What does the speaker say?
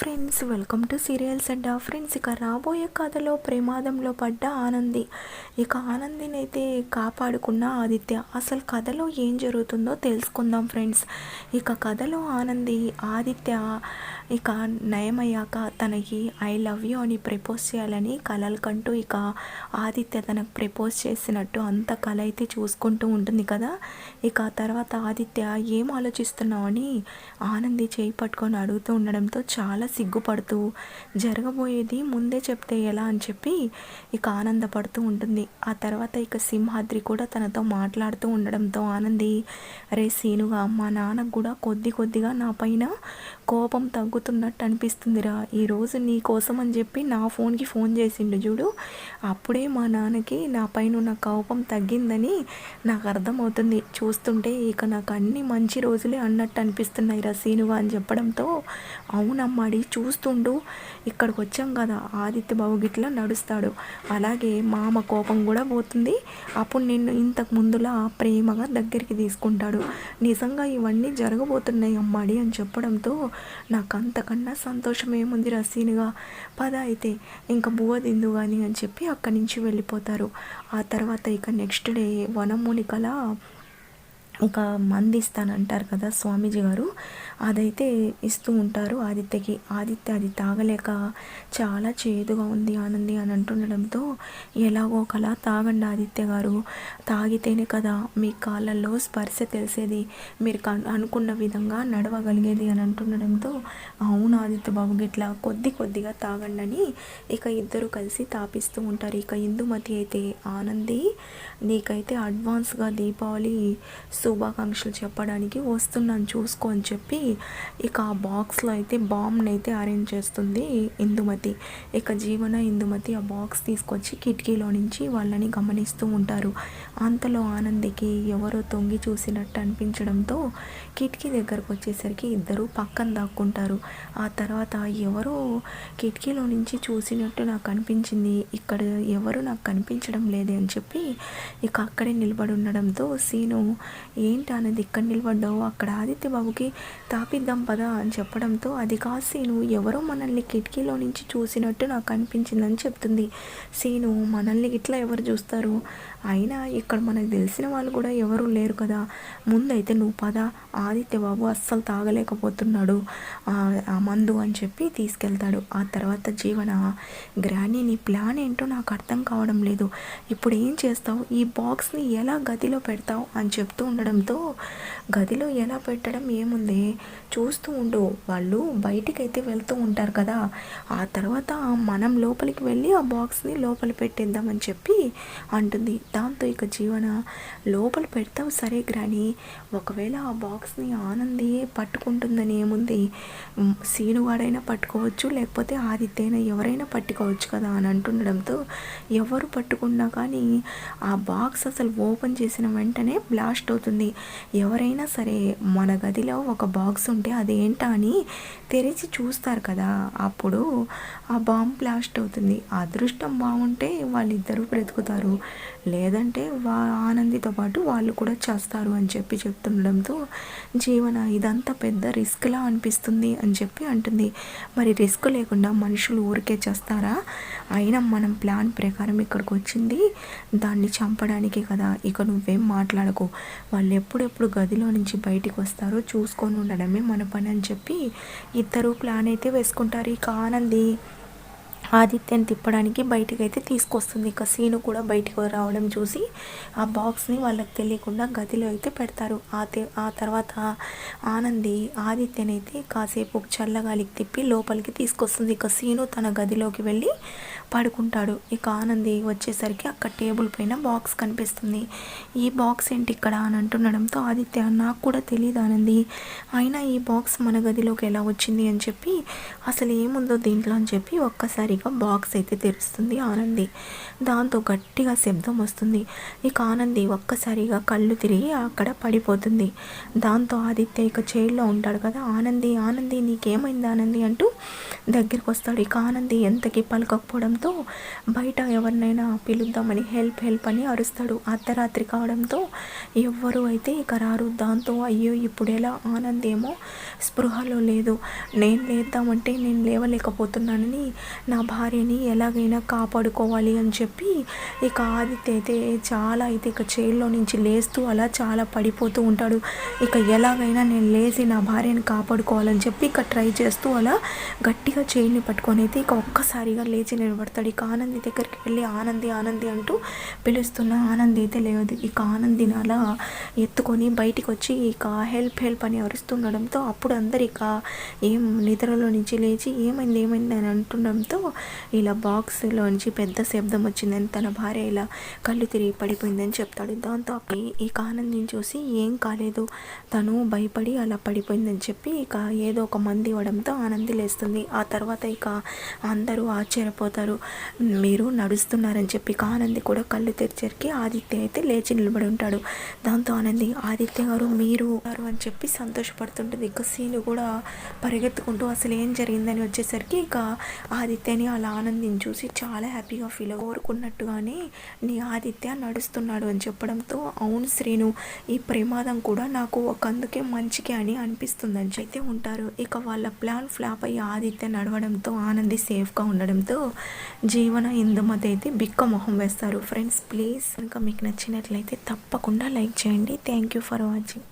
Friends welcome to serials Adda friends ఇక రాబోయే కథలో ప్రమాదంలో పడ్డ ఆనంది. ఇక ఆనందిని అయితే కాపాడుకున్న ఆదిత్య. అసలు కథలో ఏం జరుగుతుందో తెలుసుకుందాం ఫ్రెండ్స్ ఇక కథలో ఆనంది ఆదిత్య ఇక నయమయ్యాక తనకి ఐ లవ్ యూ అని ప్రపోజ్ చేయాలని కలలకంటూ ఇక ఆదిత్య తనకు ప్రపోజ్ చేసినట్టు అంత కళ అయితే చూసుకుంటూ ఉంటుంది కదా. ఇక తర్వాత ఆదిత్య ఏం ఆలోచిస్తున్నావు అని ఆనంది చేయి పట్టుకొని అడుగుతూ ఉండడంతో చాలా సిగ్గుపడుతూ జరగబోయేది ముందే చెప్తే ఎలా? అని చెప్పి ఇక ఆనందపడుతూ ఉంటుంది. ఆ తర్వాత ఇక సింహాద్రి కూడా తనతో మాట్లాడుతూ ఉండడంతో ఆనంది రే సీనుగా మా నాన్నకు కూడా కొద్ది కొద్దిగా నా పైన కోపం తగ్గుతున్నట్టు అనిపిస్తుందిరా. ఈరోజు నీ కోసం అని చెప్పి నా ఫోన్కి ఫోన్ చేసిండు చూడు. అప్పుడే మా నాన్నకి నా పైన ఉన్న కోపం తగ్గిందని నాకు అర్థమవుతుంది. చూస్తుంటే ఇక నాకు అన్ని మంచి రోజులే అన్నట్టు అనిపిస్తున్నాయి రా సీనుగా అని చెప్పడంతో అవునమ్మాడి చూస్తుండు ఇక్కడికి వచ్చాం కదా ఆదిత్య బాబు గిట్లా నడుస్తాడు. అలాగే మామ కోపం కూడా పోతుంది. అప్పుడు నిన్ను ఇంతకు ముందులా ప్రేమగా దగ్గరికి తీసుకుంటాడు. నిజంగా ఇవన్నీ జరగబోతున్నాయి అమ్మాడి అని చెప్పడంతో నాకు అంతకన్నా సంతోషం ఏముంది రసీనుగా పద అయితే ఇంకా బువ్వ దిందు కానీ అని చెప్పి అక్కడి నుంచి వెళ్ళిపోతారు. ఆ తర్వాత ఇక నెక్స్ట్ డే వనమూలికల ఒక మంది ఇస్తానంటారు కదా స్వామీజీ గారు. అదైతే ఇస్తూ ఉంటారు ఆదిత్యకి. ఆదిత్య అది తాగలేక చాలా చేదుగా ఉంది ఆనంది అని అంటుండడంతో ఎలాగో ఒకలా తాగండి ఆదిత్య గారు. తాగితేనే కదా మీ కాళ్ళల్లో స్పర్శ తెలిసేది. మీరు అనుకున్న విధంగా నడవగలిగేది అని అంటుండడంతో అవును ఆదిత్య బాబు గిట్లా కొద్ది కొద్దిగా తాగండి అని ఇక ఇద్దరు కలిసి తాపిస్తూ ఉంటారు. ఇక ఇందుమతి అయితే ఆనంది నీకైతే అడ్వాన్స్గా దీపావళి శుభాకాంక్షలు చెప్పడానికి వస్తున్నాను చూసుకో అని చెప్పి ఇక ఆ బాక్స్లో అయితే బాంబ్ని అయితే అరేంజ్ చేస్తుంది ఇందుమతి. ఇక జీవన ఇందుమతి ఆ బాక్స్ తీసుకొచ్చి కిటికీలో నుంచి వాళ్ళని గమనిస్తూ ఉంటారు. అంతలో ఆనందికి ఎవరో తొంగి చూసినట్టు అనిపించడంతో కిటికీ దగ్గరకు వచ్చేసరికి ఇద్దరు పక్కన దాక్కుంటారు. ఆ తర్వాత ఎవరో కిటికీలో నుంచి చూసినట్టు నాకు అనిపించింది. ఇక్కడ ఎవరు నాకు కనిపించడం లేదే అని చెప్పి ఇక అక్కడే నిలబడి ఉండడంతో సీను ఏంటి అనేది ఇక్కడ నిలబడ్డావు? అక్కడ ఆదిత్య బాబుకి స్థాపిద్దాం పదా అని చెప్పడంతో అది కాదు సీను ఎవరో మనల్ని కిటికీలో నుంచి చూసినట్టు నాకు అనిపించిందని చెప్తుంది. సీను మనల్ని ఇట్లా ఎవరు చూస్తారు? అయినా ఇక్కడ మనకు తెలిసిన వాళ్ళు కూడా ఎవరు లేరు కదా. ముందైతే నువ్వు పద ఆదిత్య బాబు అస్సలు తాగలేకపోతున్నాడు. ఆ మందు అని చెప్పి తీసుకెళ్తాడు. ఆ తర్వాత జీవన గ్రానీ నీ ప్లాన్ ఏంటో నాకు అర్థం కావడం లేదు. ఇప్పుడు ఏం చేస్తావు? ఈ బాక్స్ని ఎలా గదిలో పెడతావు? అని చెప్తూ ఉండడంతో గదిలో ఎలా పెట్టడం ఏముంది? చూస్తూ ఉండు. వాళ్ళు బయటికి అయితే వెళ్తూ ఉంటారు కదా. ఆ తర్వాత మనం లోపలికి వెళ్ళి ఆ బాక్స్ని లోపల పెట్టేద్దామని చెప్పి అంటుంది. దాంతో ఇక జీవన లోపల పెడతావు. సరే గ్రాని ఒకవేళ ఆ బాక్స్ని ఆనంది పట్టుకుంటుందని ఏముంది? సీనువాడైనా పట్టుకోవచ్చు లేకపోతే ఆదిత్యైనా ఎవరైనా పట్టుకోవచ్చు కదా అని అంటుండడంతో ఎవరు పట్టుకున్నా కానీ ఆ బాక్స్ అసలు ఓపెన్ చేసిన వెంటనే బ్లాస్ట్ అవుతుంది. ఎవరైనా సరే మన గదిలో ఒక బాక్స్ ఉంటే అదేంటా అని తెరిచి చూస్తారు కదా. అప్పుడు ఆ బాంబ్ బ్లాస్ట్ అవుతుంది. అదృష్టం బాగుంటే వాళ్ళిద్దరూ బ్రతుకుతారు. లేదంటే వా ఆనందితో పాటు వాళ్ళు కూడా చేస్తారు అని చెప్పి చెప్తుండడంతో జీవన ఇదంతా పెద్ద రిస్క్లా అనిపిస్తుంది అని చెప్పి అంటుంది. మరి రిస్క్ లేకుండా మనుషులు ఊరికే చేస్తారా? అయినా మనం ప్లాన్ ప్రకారం ఇక్కడికి వచ్చింది దాన్ని చంపడానికే కదా. ఇక నువ్వేం మాట్లాడకు. వాళ్ళు ఎప్పుడెప్పుడు గదిలో నుంచి బయటికి వస్తారో చూసుకొని ఉండడమే మన పని అని చెప్పి ఇద్దరు ప్లాన్ అయితే వేసుకుంటారు ఇక ఆనంది. ఆదిత్యని తిప్పడానికి బయటకు అయితే తీసుకొస్తుంది. ఇక సీను కూడా బయటికి రావడం చూసి ఆ బాక్స్ని వాళ్ళకి తెలియకుండా గదిలో అయితే పెడతారు. ఆ ఆ తర్వాత ఆనంది ఆదిత్యనైతే కాసేపు చల్లగాలికి తిప్పి లోపలికి తీసుకొస్తుంది. ఇక సీను తన గదిలోకి వెళ్ళి పడుకుంటాడు. ఇక ఆనంది వచ్చేసరికి అక్కడ టేబుల్ పైన బాక్స్ కనిపిస్తుంది. ఈ బాక్స్ ఏంటి ఇక్కడ అని అంటుండడంతో ఆదిత్య నాకు కూడా తెలియదు ఆనంది. అయినా ఈ బాక్స్ మన గదిలోకి ఎలా వచ్చింది? అని చెప్పి అసలు ఏముందో దీంట్లో? అని చెప్పి ఒక్కసారి ఒక్కసారిగా బాక్స్ అయితే తెరుస్తుంది ఆనంది. దాంతో గట్టిగా శబ్దం వస్తుంది. ఇక ఆనంది ఒక్కసారిగా కళ్ళు తిరిగి అక్కడ పడిపోతుంది. దాంతో ఆదిత్య ఇక చైర్లో ఉంటాడు కదా. ఆనంది ఆనంది నీకేమైంది ఆనంది అంటూ దగ్గరికి వస్తాడు. ఇక ఆనంది ఎంతకి పలకపోవడంతో బయట ఎవరినైనా పిలుద్దామని హెల్ప్ హెల్ప్ అని అరుస్తాడు. అర్ధరాత్రి కావడంతో ఎవ్వరు అయితే ఇక రారు. దాంతో అయ్యో ఇప్పుడు ఎలా? ఆనంద్ ఏమో స్పృహలో లేదు. నేను లేద్దామంటే నేను లేవలేకపోతున్నానని నా భార్యని ఎలాగైనా కాపాడుకోవాలి అని చెప్పి ఇక ఆదిత్య అయితే చాలా అయితే ఇక చైర్లో నుంచి లేస్తూ అలా చాలా పడిపోతూ ఉంటాడు. ఇక ఎలాగైనా నేను లేచి నా భార్యని కాపాడుకోవాలని చెప్పి ఇక ట్రై చేస్తూ అలా గట్టిగా చైర్ని పట్టుకొని అయితే ఇక ఒక్కసారిగా లేచి నిలబడతాడు. ఇక ఆనంది దగ్గరికి వెళ్ళి ఆనంది ఆనంది అంటూ పిలుస్తున్న ఆనంది అయితే లేదు ఇక ఆనందిని అలా ఎత్తుకొని బయటికి వచ్చి ఇక హెల్ప్ హెల్ప్ అని అరుస్తుండడంతో అప్పుడు అందరు ఇక ఏం నిద్రలో నుంచి లేచి ఏమైంది ఏమైంది అని అంటుండడంతో ఇలా బాక్స్లోంచి పెద్ద శబ్దం వచ్చిందని తన భార్య ఇలా కళ్ళు తిరిగి పడిపోయిందని చెప్తాడు. దాంతో ఇక ఆనందిని చూసి ఏం కాలేదు. తను భయపడి అలా పడిపోయిందని చెప్పి ఇక ఏదో ఒక మంది ఇవ్వడంతో ఆనంది లేస్తుంది. ఆ తర్వాత ఇక అందరూ ఆశ్చర్యపోతారు. మీరు నడుస్తున్నారని చెప్పి ఇక ఆనంది కూడా కళ్ళు తెరిచరికి ఆదిత్య అయితే లేచి నిలబడి ఉంటాడు. దాంతో ఆనంది ఆదిత్య గారు మీరు గారు అని చెప్పి సంతోషపడుతుంటుంది ఇక సీను కూడా పరిగెత్తుకుంటూ అసలు ఏం జరిగిందని వచ్చేసరికి ఇక ఆదిత్యని అలా ఆనందిని చూసి చాలా హ్యాపీగా ఫీల్ కోరుకున్నట్టుగానే నీ ఆదిత్య నడుస్తున్నాడు అని చెప్పడంతో అవును శ్రీను ఈ ప్రమాదం కూడా నాకు ఒక అందుకే మంచికి అని అనిపిస్తుందని అయితే ఉంటారు. ఇక వాళ్ళ ప్లాన్ ఫ్లాప్ అయ్యి ఆదిత్య నడవడంతో ఆనంది సేఫ్గా ఉండడంతో జీవన ఇందుమతి అయితే బిక్క మొహం వేస్తారు. ఫ్రెండ్స్ ప్లీజ్ కనుక మీకు నచ్చినట్లయితే తప్పకుండా లైక్ చేయండి. Thank you for watching.